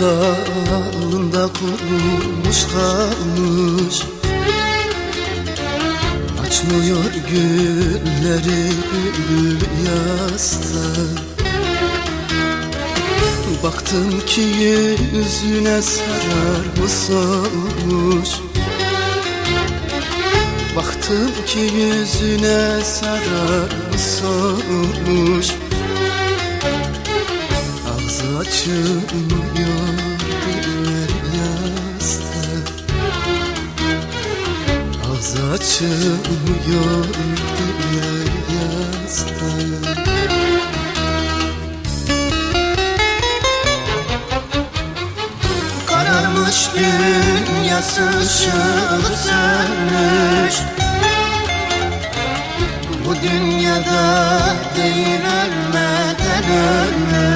dalında kurumuş kalmış. Açmıyor gülleri gül yastık Baktım ki yüzüne sararmış olmuş Baktım ki yüzüne sararmış olmuş açılmıyor yastık Ağzı açılmıyor diller yastık Kararmış dünyası ışığı sönmüş. Bu dünyada değil ölmeden ölmüş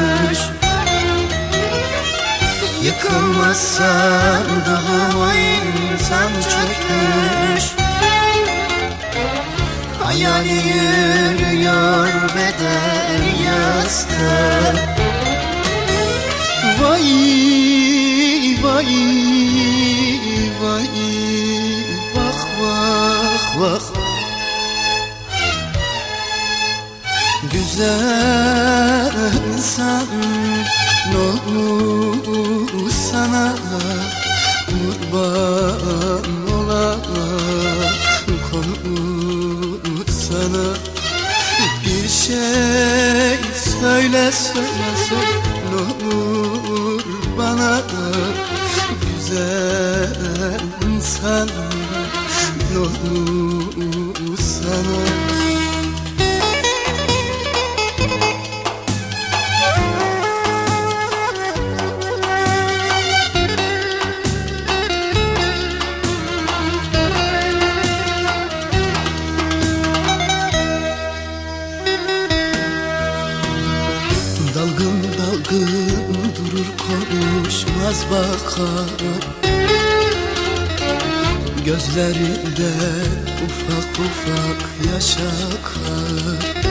Yıkılmaz sandığıma insan çökmüş. Hayali yürüyor bedel yastık Vay vay vay Bak bak bak Güzel insan ne sana Kurban olan konu sana Bir şey söyle söyle bana Güzel insan ne Dalgın durur konuşmaz bakar. Gözlerinde ufak ufak yaş akar.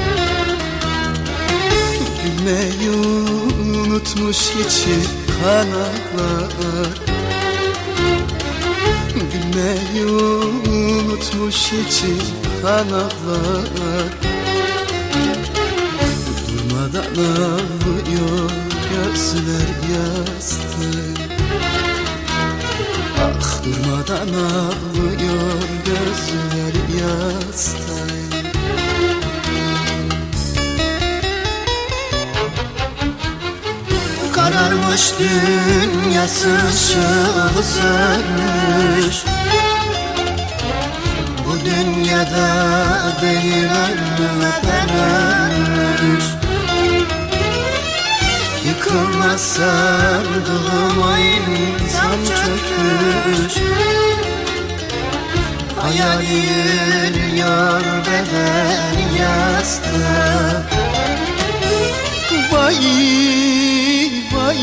Gülmeyi unutmuş içi kanatlar. Gülmeyi unutmuş içi kanatlar. Durmadan ağlıyor gözler yastık Kararmış dünyası ışığı sönmüş. Bu dünyada değil ölmeden ölmüş. Yıkılmaz sandığıma insan çökmüş Hayali yürüyor beden yastık Vay vay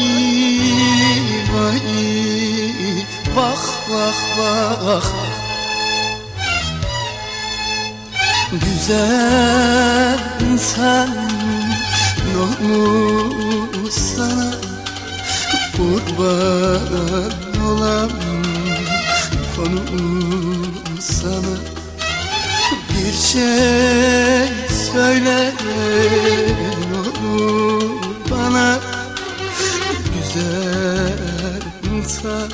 vay. Bak bak bak Güzel insan ne olur sana Kurban olam konu sana Bir şey söyle olur bana Güzel insan